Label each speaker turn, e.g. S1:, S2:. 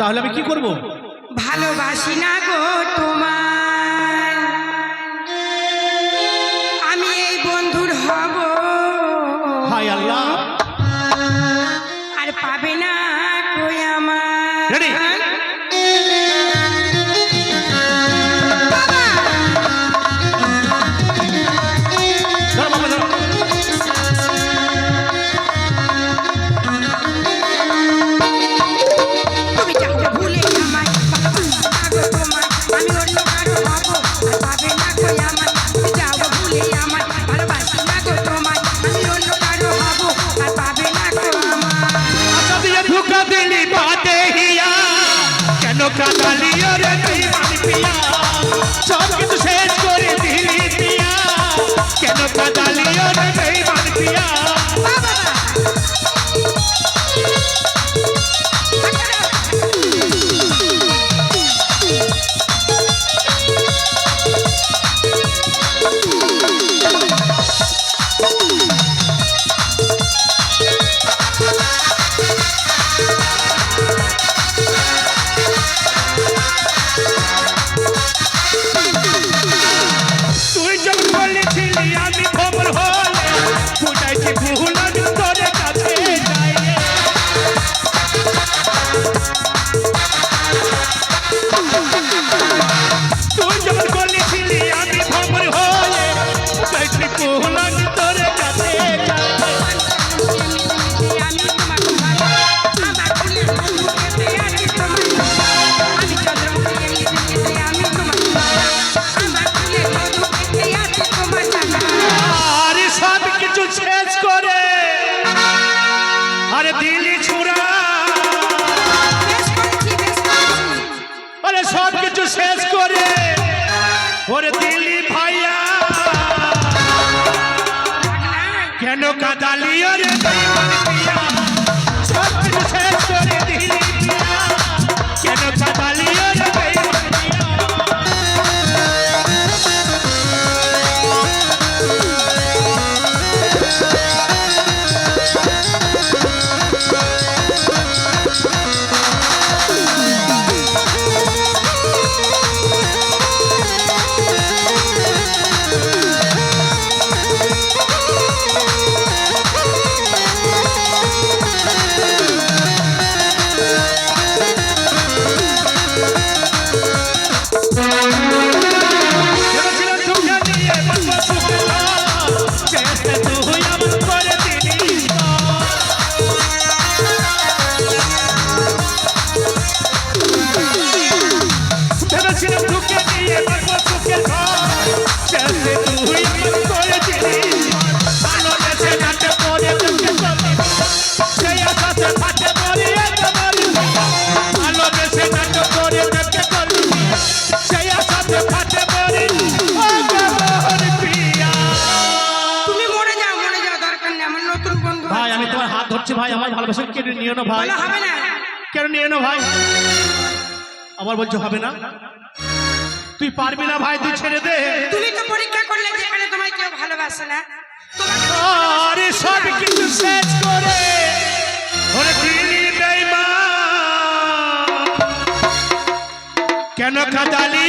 S1: তাহলে আমি কি করব?
S2: ভালোবাসি না গো তোমার আমি এই বন্ধুর হব।
S1: হায় আল্লাহ।
S2: আর পাবে না
S1: দিলি বাদে হিয়া কেন কাঁদালি রে বেইমান পিয়া সব কিছু শেষ করে দিলি পিয়া কেন কাঁদালি
S2: Penukata
S1: ভাই আমি তোমার হাত ধরছি ভাই আমার ভালোবাসা। ভাই? কেন ভাই? বলছো হবে না? তুই পারবি না ভাই তুই ছেড়ে দে।
S2: তুমি তো পরীক্ষা করলে যেখানে তোমায় কেউ ভালোবাসে না।
S1: আরে সব কিছু শেষ করে কেন কাদালি